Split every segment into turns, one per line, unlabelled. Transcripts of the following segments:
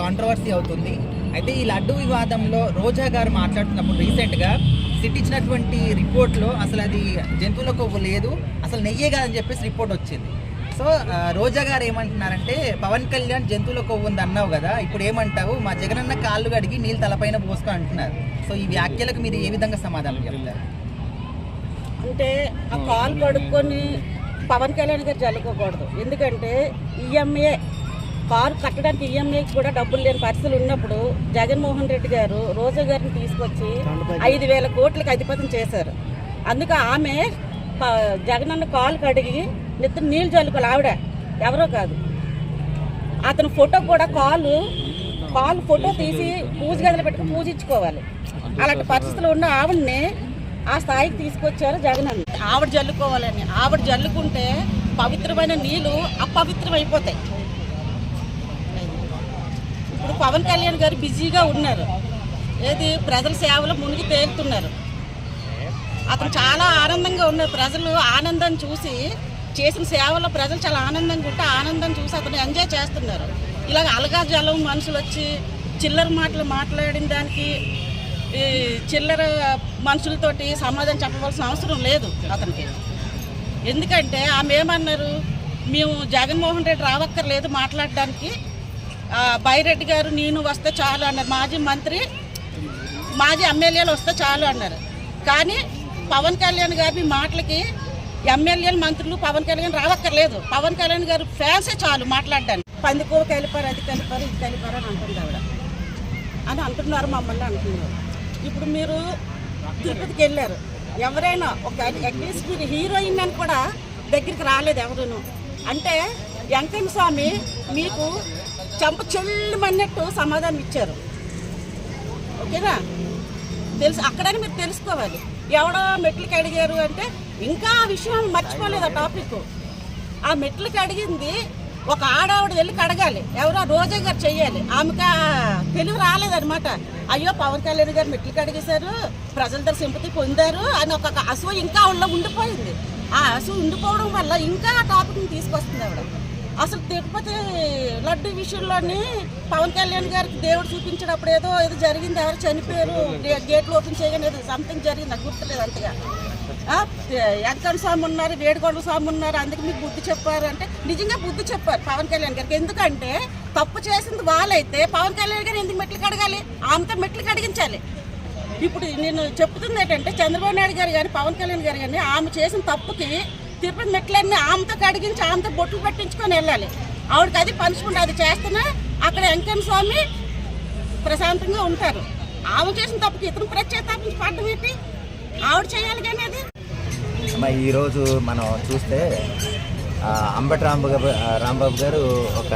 Controversy అవుతుంది. అయితే ఈ లడ్డు వివాదంలో రోజా గారు మాట్లాడుతున్నప్పుడు రీసెంట్గా సిట్ ఇచ్చినటువంటి రిపోర్ట్లో అసలు అది జంతువుల కొవ్వు లేదు అసలు నెయ్యే కాదని చెప్పేసి రిపోర్ట్ వచ్చింది. సో రోజా గారు ఏమంటున్నారంటే పవన్ కళ్యాణ్ జంతువుల కొవ్వు ఉంది అన్నావు కదా ఇప్పుడు ఏమంటావు? మా జగనన్న కాళ్ళు కడిగి నీళ్ళు తలపైన పోసుకో అంటున్నారు. సో ఈ వ్యాఖ్యలకు మీరు ఏ విధంగా సమాధానం చెప్తారు
అంటే ఆ కాలు కడుక్కొని పవన్ కళ్యాణ్ గారు జల్లుకోకూడదు. ఎందుకంటే ఈఎంఏ కారు కట్టడానికి ఈఎంఐకి కూడా డబ్బులు లేని పరిస్థితులు ఉన్నప్పుడు జగన్మోహన్ రెడ్డి గారు రోజా గారిని తీసుకొచ్చి ఐదు వేల కోట్లకు అధిపతం చేశారు. అందుకు ఆమె జగనన్న కాలు కడిగి నెత్తి నీళ్ళు జల్లుకోవాలి. ఆవిడ ఎవరో కాదు. అతని ఫోటో కూడా కాలు కాలు ఫోటో తీసి పూజ గదిలో పెట్టుకుని పూజించుకోవాలి అలాంటి పరిస్థితులు ఉన్న ఆవిడని ఆ స్థాయికి తీసుకొచ్చారు జగన్ ఆవిడ జల్లుకోవాలని ఆవిడ జల్లుకుంటే పవిత్రమైన నీళ్ళు అపవిత్రం అయిపోతాయి ఇప్పుడు పవన్ కళ్యాణ్ గారు బిజీగా ఉన్నారు. ఏది? ప్రజల సేవలో మునిగి తేలుతున్నారు. అతను చాలా ఆనందంగా ఉన్నారు. ప్రజలు ఆనందం చూసి చేసిన సేవలో ప్రజలు చాలా ఆనందంగా ఉంటే ఆనందం చూసి అతను ఎంజాయ్ చేస్తున్నారు. ఇలాగ అలగా జలం మనుషులు వచ్చి చిల్లర మాటలు మాట్లాడిన దానికి ఈ చిల్లర మనుషులతోటి సమాధానం చెప్పవలసిన అవసరం లేదు అతనికి. ఎందుకంటే ఆమె ఏమన్నారు? మేము జగన్మోహన్ రెడ్డి రావక్కర్లేదు మాట్లాడడానికి. బైరెడ్డి గారు నేను వస్తే చాలు అన్నారు. మాజీ మంత్రి మాజీ ఎమ్మెల్యేలు వస్తే చాలు అన్నారు. కానీ పవన్ కళ్యాణ్ గారి మాటలకి ఎమ్మెల్యేలు మంత్రులు పవన్ కళ్యాణ్ రావక్కర్లేదు. పవన్ కళ్యాణ్ గారు ఫ్యాన్సే చాలు మాట్లాడడానికి. పందికో కలిపారు అది కలిపారు ఇది కలిపారు అని అంటుంది ఆవిడ. అని అంటున్నారు మమ్మల్ని అంటున్నారు. ఇప్పుడు మీరు తిరుపతికి వెళ్ళారు. ఎవరైనా ఒక అట్లీస్ట్ మీరు హీరోయిన్ అని కూడా దగ్గరికి రాలేదు ఎవరును. అంటే వెంకయ్య స్వామి మీకు చంప చెల్లుమన్నట్టు సమాధానం ఇచ్చారు. ఓకేనా? తెలుసు అక్కడని మీరు తెలుసుకోవాలి. ఎవడో మెట్లకి అడిగారు అంటే ఇంకా ఆ విషయం మర్చిపోలేదు ఆ టాపిక్. ఆ మెట్లకి అడిగింది ఒక ఆడావిడ వెళ్ళి కడగాలి. ఎవరో రోజా గారు చెయ్యాలి. ఆమెకు తెలివి రాలేదనమాట అయ్యో పవన్ కళ్యాణ్ గారు మెట్లు అడిగేశారు ప్రజల దగ్గర సింపతి పొందారు అని ఒక అసూ ఇంకా ఆవిడలో ఉండిపోయింది. ఆ అసూ ఉండిపోవడం వల్ల ఇంకా ఆ టాపిక్ని తీసుకొస్తుంది ఆవిడ. అసలు తిరుపతి లడ్డు విషయంలోని పవన్ కళ్యాణ్ గారికి దేవుడు చూపించినప్పుడు ఏదో ఏదో జరిగింది ఎవరు చనిపోయారు గే- గేట్లు ఓపెన్ చేయగానే ఏదో సంథింగ్ జరిగింది నాకు గుర్తులేదు అంతగా. ఆ, స్వామి ఉన్నారు వేడుకొండ స్వామి ఉన్నారు అందుకే మీకు బుద్ధి చెప్పారు అంటే నిజంగా బుద్ధి చెప్పారు పవన్ కళ్యాణ్ గారికి. ఎందుకంటే తప్పు చేసింది వాళ్ళైతే పవన్ కళ్యాణ్ గారు ఎందుకు మెట్లు కడగాలి? ఆమెతో మెట్లు కడిగించాలి. ఇప్పుడు నేను చెప్తుంది ఏంటంటే చంద్రబాబు నాయుడు గారు కానీ పవన్ కళ్యాణ్ గారు కానీ ఆమె చేసిన తప్పుకి తిరుపతి మెట్లన్నీ ఆమెతో కడిగించి ఆమెతో బొట్లు పట్టించుకొని వెళ్ళాలి. ఆవిడకి అది పనిష్మెంట్ అది చేస్తున్నా అక్కడ వెంకన్న స్వామి ప్రశాంతంగా ఉంటారు. ఆమె చేసిన తప్పుకి ఇతను ప్రత్యేతాపించి పడ్డం ఏంటి? ఆవిడ చేయాలి కానీ అది?
ఈరోజు మనం చూస్తే అంబటి రాంబాబు రాంబాబు గారు ఒక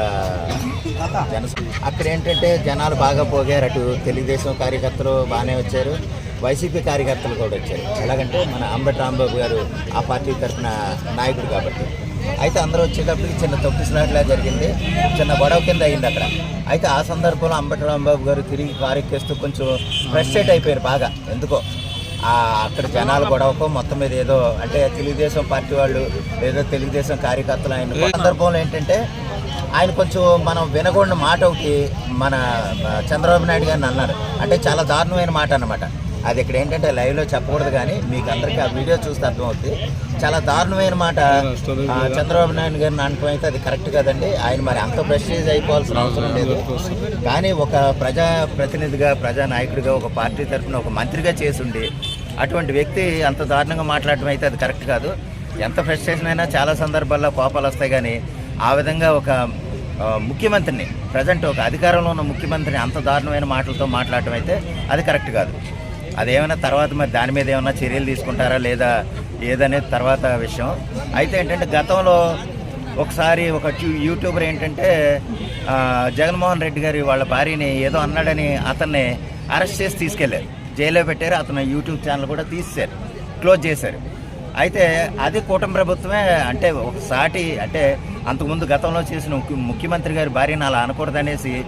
జన అక్కడ ఏంటంటే జనాలు బాగా పోగారు అటు తెలుగుదేశం కార్యకర్తలు బాగానే వచ్చారు. వైసీపీ కార్యకర్తలు కూడా వచ్చారు. ఎలాగంటే మన అంబటి రాంబాబు గారు ఆ పార్టీ తరఫున నాయకుడు కాబట్టి. అయితే అందరూ వచ్చేటప్పటికి చిన్న తొక్కిసినట్లా జరిగింది. చిన్న గొడవ కింద అయింది అక్కడ. అయితే ఆ సందర్భంలో అంబటి రాంబాబు గారు తిరిగి కారెక్కేస్తూ కొంచెం ఫ్రస్ట్రేట్ అయిపోయారు బాగా. ఎందుకో? అక్కడ జనాలు గొడవకు మొత్తం మీద ఏదో అంటే తెలుగుదేశం పార్టీ వాళ్ళు ఏదో తెలుగుదేశం కార్యకర్తలు ఆయన సందర్భంలో ఏంటంటే ఆయన కొంచెం మనం వినకూడని మాట ఒకటి మన చంద్రబాబు నాయుడు గారిని అన్నారు. అంటే చాలా దారుణమైన మాట అన్నమాట. అది ఇక్కడ ఏంటంటే లైవ్లో చెప్పకూడదు కానీ మీకు అందరికీ ఆ వీడియో చూస్తే అర్థమవుతుంది చాలా దారుణమైన మాట. చంద్రబాబు నాయుడు గారిని అనటం అయితే అది కరెక్ట్ కదండి. ఆయన మరి అంత ప్రెస్టేజ్ అయిపోవాల్సిన అవసరం లేదు. కానీ ఒక ప్రజా ప్రతినిధిగా ప్రజా నాయకుడిగా ఒక పార్టీ తరఫున ఒక మంత్రిగా చేసుండి అటువంటి వ్యక్తి అంత దారుణంగా మాట్లాడటం అయితే అది కరెక్ట్ కాదు. ఎంత ఫ్రస్ట్రేషన్ అయినా చాలా సందర్భాల్లో కోపాలు వస్తాయి కానీ ఆ విధంగా ఒక ముఖ్యమంత్రిని ప్రజెంట్ ఒక అధికారంలో ఉన్న ముఖ్యమంత్రిని అంత దారుణమైన మాటలతో మాట్లాడటం అయితే అది కరెక్ట్ కాదు. అదేమైనా తర్వాత మరి దాని మీద ఏమైనా చర్యలు తీసుకుంటారా లేదా ఏదనేది తర్వాత విషయం. అయితే ఏంటంటే గతంలో ఒకసారి ఒక యూట్యూబర్ ఏంటంటే జగన్మోహన్ రెడ్డి గారి వాళ్ళ భార్యని ఏదో అన్నాడని అతన్ని అరెస్ట్ చేసి తీసుకెళ్ళారు. జైల్లో పెట్టారు అతను యూట్యూబ్ ఛానల్ కూడా తీసేశారు క్లోజ్ చేశారు. అయితే అది కూటమి ప్రభుత్వమే అంటే ఒక సాటి అంటే అంతకుముందు గతంలో చేసిన ముఖ్య- ముఖ్యమంత్రి గారి భార్యను అలా అనకూడదనేసి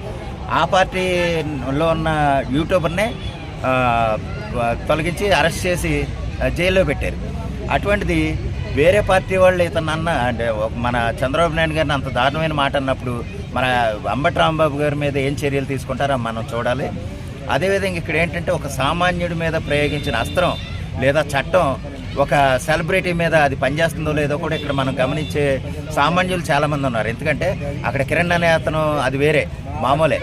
ఆ పార్టీలో ఉన్న యూట్యూబర్నే తొలగించి అరెస్ట్ చేసి జైల్లో పెట్టారు. అటువంటిది వేరే పార్టీ వాళ్ళు ఇతను అన్న అంటే మన చంద్రబాబు నాయుడు గారిని అంత దారుణమైన మాట అన్నప్పుడు మన అంబటి రాంబాబు గారి మీద ఏం చర్యలు తీసుకుంటారో మనం చూడాలి. అదేవిధంగా ఇక్కడ ఏంటంటే ఒక సామాన్యుడి మీద ప్రయోగించిన అస్త్రం లేదా చట్టం ఒక సెలబ్రిటీ మీద అది పనిచేస్తుందో లేదో కూడా ఇక్కడ మనం గమనించే సామాన్యులు చాలామంది ఉన్నారు. ఎందుకంటే అక్కడ కిరణ్ అనే అతను అది వేరే మామూలే.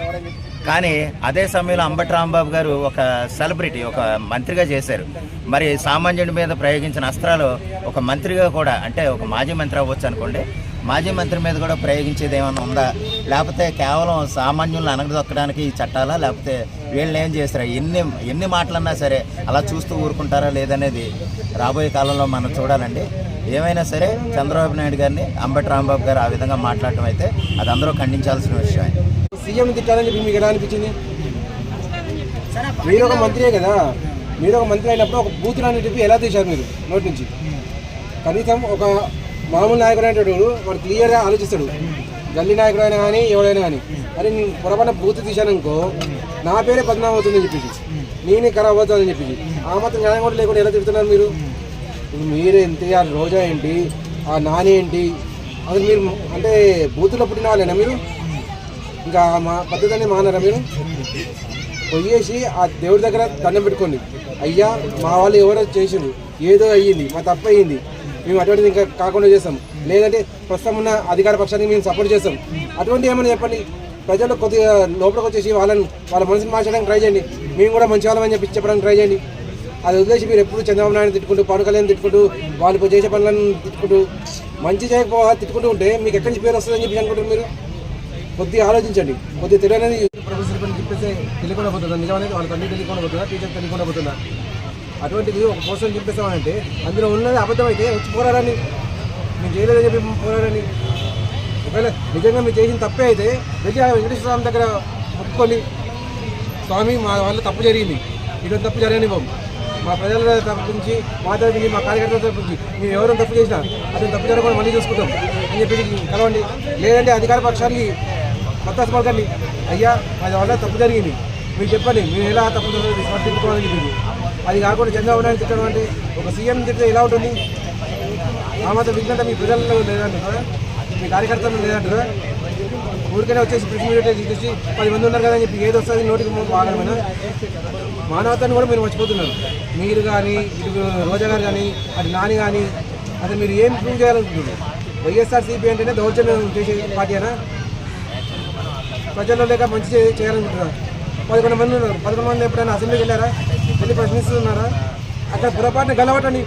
కానీ అదే సమయంలో అంబటి రాంబాబు గారు ఒక సెలబ్రిటీ ఒక మంత్రిగా చేశారు. మరి సామాన్యుడి మీద ప్రయోగించిన అస్త్రాలు ఒక మంత్రిగా కూడా అంటే ఒక మాజీ మంత్రి అవ్వచ్చు అనుకోండి మాజీ మంత్రి మీద కూడా ప్రయోగించేది ఏమైనా ఉందా? లేకపోతే కేవలం సామాన్యులను అనగదొక్కడానికి ఈ చట్టాలా? లేకపోతే వీళ్ళని ఏం చేస్తారా? ఎన్ని ఎన్ని మాటలన్నా సరే అలా చూస్తూ ఊరుకుంటారా లేదనేది రాబోయే కాలంలో మనం చూడాలండి. ఏమైనా సరే చంద్రబాబు నాయుడు గారిని అంబటి రాంబాబు గారు ఆ విధంగా మాట్లాడటం అయితే అది అందరూ ఖండించాల్సిన విషయం
సీఎం తిట్టాలని చెప్పి మీకు ఎలా అనిపించింది? మీరు ఒక మంత్రియే కదా. మీరు ఒక మంత్రి అయినప్పుడు ఒక బూతులు అని చెప్పి ఎలా తీశారు మీరు? నోటి నుంచి. కనీసం ఒక మామూలు నాయకుడు అనేటోడు వాడు క్లియర్గా ఆలోచిస్తాడు. గల్లీ నాయకుడు అయినా కానీ ఎవడైనా కానీ. అరే నేను పొరపాటున బూత్ తీశాననుకో నా పేరే బదనాం అవుతుందని చెప్పేసి. నేనే ఖరాబ్ అవుతుందని చెప్పేసి. ఆ మాత్రం న్యాయం కూడా లేకుండా ఎలా తిడుతున్నారు మీరు? మీరు ఎంత ఆ రోజా ఏంటి? ఆ నాని ఏంటి? అసలు మీరు అంటే బూతులో పుట్టిన వాళ్ళేనా మీరు? ఇంకా మా పద్ధతిని మానరా మీరు? పోయేసి ఆ దేవుడి దగ్గర దండం పెట్టుకోండి. అయ్యా మా వాళ్ళు ఎవరో చేసిండ్రు. ఏదో అయ్యింది మా తప్పు అయ్యింది. మేము అటువంటిది ఇంకా కాకుండా చేస్తాం. లేదంటే ప్రస్తుతం ఉన్న అధికార పక్షానికి మేము సపోర్ట్ చేస్తాం. అటువంటి ఏమైనా చెప్పండి? ప్రజలు కొద్దిగా లోపలికి వచ్చేసి వాళ్ళని వాళ్ళ మనసుని మార్చడానికి ట్రై చేయండి. మేము కూడా మంచి వాళ్ళమని చెప్పి చెప్పడానికి ట్రై చేయండి. అది వదిలేసి మీరు ఎప్పుడు చంద్రబాబు నాయుడు తిట్టుకుంటూ పవన్ కళ్యాణ్ తిట్టుకుంటూ వాళ్ళు చేసే పనులను తిట్టుకుంటూ మంచి చేయకపోవాలి తిట్టుకుంటూ ఉంటే మీకు ఎక్కడి నుంచి పేరు వస్తుందని చెప్పి అనుకుంటారు మీరు? కొద్దిగా ఆలోచించండి. కొద్దిగా తెలియనేది ప్రొఫెసర్ పని చెప్పేస్తే తెలియకుండా పోతుందా? నిజమనేది వాళ్ళ అన్ని తెలియకుండా పోతుందా? టీచర్ తెలియకుండా పోతుందా? అటువంటిది ఒక పోస్టర్ చెప్పేస్తామంటే అందులో ఉన్నది అబద్ధం అయితే వచ్చి పోరాడని మేము చేయలేదని చెప్పి పోరాడని ఒకవేళ నిజంగా మీరు చేసిన తప్పే అయితే వెళ్ళి ఆ వెంకటేశ్వర స్వామి దగ్గర ఒప్పుకొని స్వామి మా వల్ల తప్పు జరిగింది. ఇటువంటి తప్పు జరగనివ్వం మా ప్రజల తరపు నుంచి మా తరపు నుంచి మా కార్యకర్తల తరపు నుంచి మేము ఎవరైనా తప్పు చేసినా అతను తప్పు జరగకుండా మళ్ళీ చూసుకుంటాం అని చెప్పి కలవండి. లేదంటే అధికార పక్షాన్ని మత్తాసు పలకండి అయ్యా అది వల్ల తప్పు జరిగింది. మీరు చెప్పండి మీరు ఎలా తప్పు సమర్థించుకోవాలని చెప్పింది అది కాకుండా చంద్రబాబు నాయుడు తిట్టడం అంటే ఒక సీఎం తిట్టే ఎలా ఉంటుంది? ఆ మాత్రం విజ్ఞత మీ ప్రజల్లో లేదంటారా మీ కార్యకర్తలు లేదంటారా ఊరికైనా వచ్చేసి ప్రెస్ మీడియా చూసి పది మంది ఉన్నారు కదా అని చెప్పి ఏది వస్తుంది నోటికి బాగా మానవతాన్ని కూడా మీరు మర్చిపోతున్నారు. మీరు కానీ ఇటు రోజా గారు కానీ అటు నాని కానీ అసలు మీరు ఏం ప్రూవ్ చేయాలనుకుంటున్నారు? వైఎస్ఆర్సీపీ అంటేనే దౌర్జన్యం చేసే పార్టీ అయినా ప్రజల్లో లేక మంచి చేయాలనుకుంటున్నారు. పదకొండు మంది ఉన్నారు. పదకొండు మంది ఎప్పుడైనా అసెంబ్లీకి వెళ్ళారా? వెళ్ళి ప్రశ్నిస్తున్నారా అక్కడ పొరపాటున గెలవటండి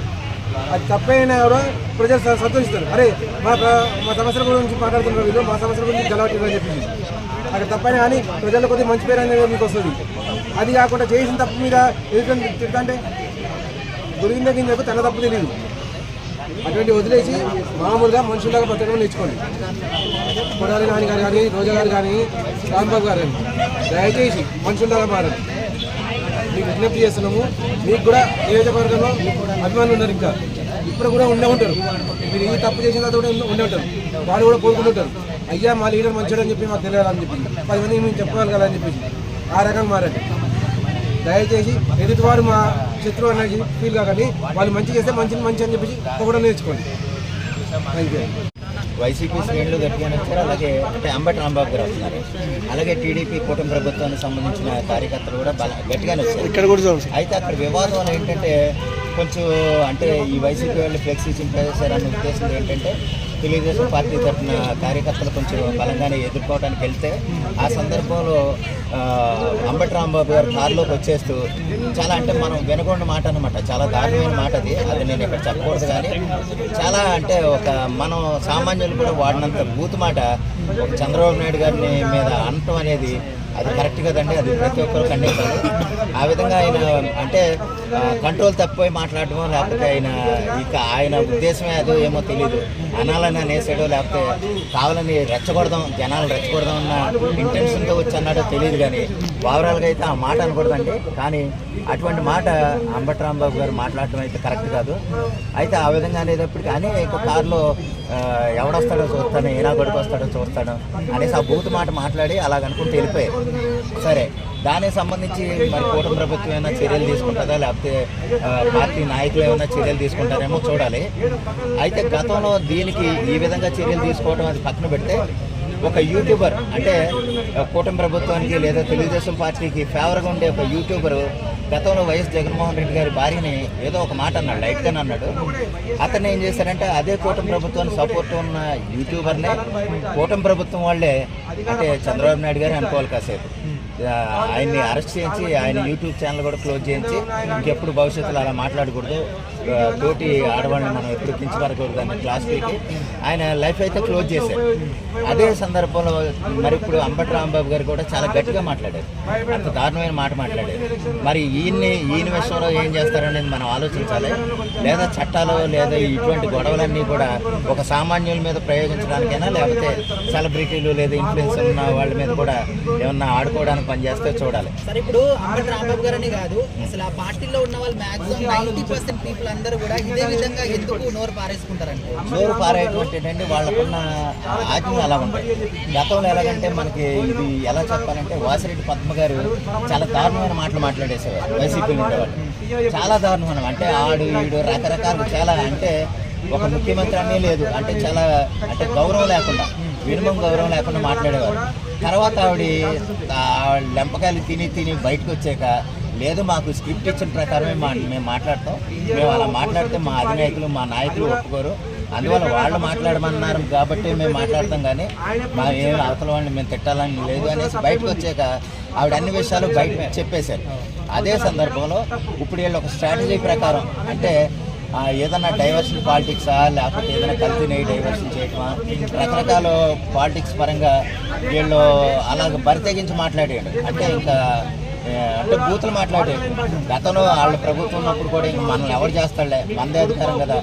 అది తప్పైనా కూడా ప్రజలు సంతోషిస్తారు. అరే మా ప్ర- మా సమస్యల గురించి మాట్లాడుతున్నారు వీళ్ళు. మా సమస్యల గురించి గెలవట్లేదు అని చెప్పింది అక్కడ తప్పైనా కానీ ప్రజల్లో కొద్దిగా మంచి పేరు అనేది మీకు వస్తుంది. అది కాకుండా చేసిన తప్పు మీద ఎదుటి తింటే దొరికిందే గింజకు తన తప్పు తెలియదు. అటువంటి వదిలేసి మామూలుగా మనుషులాగా బతకడం నేర్చుకోండి. కొడాలి నాని గారు కానీ రోజా గారు కానీ రాంబాబు గారు కానీ దయచేసి మనుషుల్లాగా మారండి. మీకు విజ్ఞప్తి చేస్తున్నాము. మీకు కూడా నియోజకవర్గంలో అభిమానులు ఉన్నారు ఇంకా. ఇప్పుడు కూడా ఉండే ఉంటారు. మీరు ఈ తప్పు చేసిన తర్వాత కూడా ఉండే ఉంటారు. వాళ్ళు కూడా కోరుకుంటుంటారు అయ్యా మా లీడర్ మంచిగా అని చెప్పి మాకు తెలియాలని చెప్పి పది మంది మేము చెప్పాలి కదా అని చెప్పేసి ఆ రకంగా మారండి. దయచేసి ఎదుటివాడు మా శత్రువు అనేది ఫీల్ కాకండి వాళ్ళు మంచి చేస్తే మంచిని మంచి అని చెప్పేసి కూడా నేర్చుకోండి. థ్యాంక్ యూ
వైసీపీ శ్రేణులు గట్టిగానే వచ్చారు అలాగే అంటే అంబటి రాంబాబు గారు వస్తున్నారు. అలాగే టీడీపీ కూటమి ప్రభుత్వానికి సంబంధించిన కార్యకర్తలు కూడా బల గట్టిగానే వచ్చారు.
ఇక్కడ కూడా
అయితే అక్కడ వివాదం ఏంటంటే కొంచెం అంటే ఈ వైసీపీ వాళ్ళు ఫ్లెక్సీ చింపేశారన్న ఉద్దేశం ఏంటంటే తెలుగుదేశం పార్టీ తరఫున కార్యకర్తలు కొంచెం బలంగానే ఎదుర్కోవడానికి వెళ్తే ఆ సందర్భంలో అంబటి రాంబాబు గారు కారులోకి వచ్చేస్తూ చాలా అంటే మనం వినకుండా మాట అనమాట చాలా దారుణమైన మాట అది. అది నేను ఇక్కడ చెప్పకూడదు కానీ చాలా అంటే ఒక మనం సామాన్యులు కూడా వాడినంత బూత్ మాట ఒక చంద్రబాబు నాయుడు గారిని మీద అనటం అనేది అది కరెక్ట్ కదండి? అది ప్రతి ఒక్కరు ఖండించాలి. ఆ విధంగా ఆయన అంటే కంట్రోల్ తప్పిపోయి మాట్లాడటమో లేకపోతే ఆయన ఇక ఆయన ఉద్దేశమే అదో ఏమో తెలియదు అనాలని అనేసాడో లేకపోతే కావాలని రెచ్చగొడదాం జనాలు రెచ్చగొడదాం అన్న ఇంటెన్షన్తో వచ్చి అన్నాడో తెలియదు కానీ ఓవరాల్గా అయితే ఆ మాట అనకూడదండి. కానీ అటువంటి మాట అంబటరాంబాబు గారు మాట్లాడటం అయితే కరెక్ట్ కాదు. అయితే ఆ విధంగా అనేటప్పటికీ అనేక కారులో ఎవడొస్తాడో చూస్తాను ఏనా గొడుకు వస్తాడో చూస్తాడు అనేసి ఆ బూత్ మాట మాట్లాడి అలాగనుకుంటూ వెళ్ళిపోయారు. సరే దానికి సంబంధించి మరి కూటమి ప్రభుత్వం ఏమైనా చర్యలు తీసుకుంటుందా? లేకపోతే పార్టీ నాయకులు ఏమైనా చర్యలు తీసుకుంటారేమో చూడాలి. అయితే గతంలో దీనికి ఈ విధంగా చర్యలు తీసుకోవడం అది పక్కన పెడితే ఒక యూట్యూబర్ అంటే కూటమి ప్రభుత్వానికి లేదా తెలుగుదేశం పార్టీకి ఫేవర్గా ఉండే ఒక యూట్యూబర్ గతంలో వైఎస్ జగన్మోహన్ రెడ్డి గారి భార్యని ఏదో ఒక మాట అన్నాడు లైట్గానే అన్నాడు. అతను ఏం చేశారంటే అదే కూటమి ప్రభుత్వాన్ని సపోర్ట్ ఉన్న యూట్యూబర్లే కూటమి ప్రభుత్వం వాళ్ళే అంటే చంద్రబాబు నాయుడు గారు అనుకోవాలి కాసేపు. ఆయన్ని అరెస్ట్ చేయించి ఆయన యూట్యూబ్ ఛానల్ కూడా క్లోజ్ చేయించి ఇంకెప్పుడు భవిష్యత్తులో అలా మాట్లాడకూడదు. తోటి ఆడవాళ్ళని మనం ఎప్పుడు కించపడకూడదు క్లాస్ పీకి ఆయన లైఫ్ అయితే క్లోజ్ చేశారు. అదే సందర్భంలో మరి ఇప్పుడు అంబటి రాంబాబు గారు కూడా చాలా గట్టిగా మాట్లాడారు. అంత దారుణమైన మాట మాట్లాడారు. మరి ఈయన్ని ఈయన విషయంలో ఏం చేస్తారనేది మనం ఆలోచించాలి. లేదా చట్టాలు లేదా ఇటువంటి గొడవలన్నీ కూడా ఒక సామాన్యుల మీద ప్రయోగించడానికైనా లేకపోతే సెలబ్రిటీలు లేదా ఇన్ఫ్లుయెన్స్ ఉన్న వాళ్ళ మీద కూడా ఏమన్నా ఆడుకోవడానికి పనిచేస్తే చూడాలి.
సరే ఇప్పుడు అంబటి రాంబాబు గారని కాదు. అసలు ఆ పార్టీలో ఉన్న వాళ్ళు మాక్సిమం నైన్టీ పర్సెంట్ పీపుల్ అందరూ కూడా ఇదే విధంగా ఎందుకు నోరు పారేసుకుంటారంటే
నోరు పారేటువంటి ఏంటంటే వాళ్ళకున్న ఆజ్ఞలు అలా ఉంటాయి. గతంలో ఎలాగంటే మనకి ఇది ఎలా చెప్పాలంటే వాసిరెడ్డి పద్మ గారు చాలా దారుణమైన మాటలు మాట్లాడేసేవారు వైసీపీ ఉండేవాళ్ళు చాలా దారుణమైన అంటే ఆడు ఈడు రకరకాలు చాలా అంటే ఒక ముఖ్యమంత్రి అనే లేదు. అంటే చాలా అంటే గౌరవం లేకుండా మినిమం గౌరవం లేకుండా మాట్లాడేవారు. తర్వాత ఆవిడ లెంపకాయలు తిని తిని బయటకు వచ్చాక లేదు మాకు స్క్రిప్ట్ ఇచ్చిన ప్రకారమే మా మేము మాట్లాడతాం. మేము అలా మాట్లాడితే మా అధినాయకులు మా నాయకులు ఒప్పుకోరు. అందువల్ల వాళ్ళు మాట్లాడమన్నారు కాబట్టి మేము మాట్లాడతాం కానీ మా ఏం అవతల వాళ్ళని మేము తిట్టాలని లేదు అనేసి బయటకు వచ్చాక ఆవిడ అన్ని విషయాలు బయట చెప్పేశారు. అదే సందర్భంలో ఇప్పుడు వీళ్ళు ఒక స్ట్రాటజీ ప్రకారం అంటే ఏదన్నా ఏదైనా డైవర్షన్ పాలిటిక్సా లేకపోతే ఏదైనా కల్తీని డైవర్షన్ చేయటమా? రకరకాల పాలిటిక్స్ పరంగా వీళ్ళు అలాగ బరితెగించి మాట్లాడాడు అంటే ఇంకా అంటే బూతులు మాట్లాడే గతంలో వాళ్ళ ప్రభుత్వం ఉన్నప్పుడు కూడా ఇంక మనల్ని ఎవరు చేస్తాడులే? మనదే అధికారం కదా.